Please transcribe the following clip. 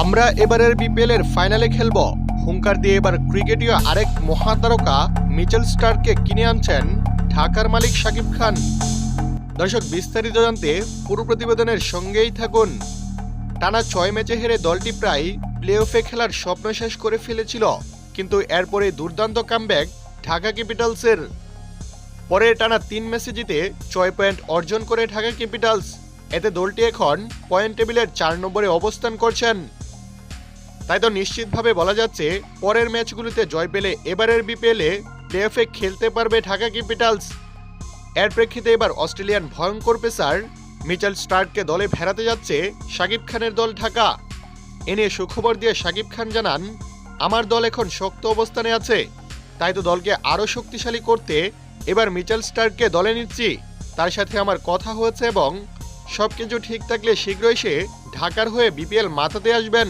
আমরা এবারের বিপিএল এর ফাইনালে খেলব। হুঙ্কার দিয়ে এবার ক্রিকেটীয় আরেক মহাতারকা মিচেল স্টারকে কিনে আনছেন ঢাকার মালিক শাকিব খান। দর্শক, বিস্তারিত জানতে পুরো প্রতিবেদনের সঙ্গেই থাকুন। টানা ছয় ম্যাচে হেরে দলটি প্রায় প্লে অফে খেলার স্বপ্ন শেষ করে ফেলেছিল, কিন্তু এরপরে দুর্দান্ত কামব্যাক ঢাকা ক্যাপিটালসের পরে টানা তিন ম্যাচে জিতে ছয় পয়েন্ট অর্জন করে ঢাকা ক্যাপিটালস এতে দলটি এখন পয়েন্ট টেবিলের চার নম্বরে অবস্থান করছেন। তাই তো নিশ্চিতভাবে বলা যাচ্ছে, পরের ম্যাচগুলিতে জয় পেলে এবারের বিপিএলে প্লেঅফে খেলতে পারবে ঢাকা ক্যাপিটালস। এর প্রেক্ষিতে এবার অস্ট্রেলিয়ান ভয়ঙ্কর পেসার মিচেল স্টার্ককে দলে ফেরাতে যাচ্ছে শাকিব খানের দল ঢাকা। এ নিয়ে সুখবর দিয়ে শাকিব খান জানান, আমার দল এখন শক্ত অবস্থানে আছে, তাই তো দলকে আরও শক্তিশালী করতে এবার মিচেল স্টার্ককে দলে নিচ্ছি। তার সাথে আমার কথা হয়েছে এবং সবকিছু ঠিক থাকলে শীঘ্রই সে ঢাকার হয়ে বিপিএল মাথাতে আসবেন।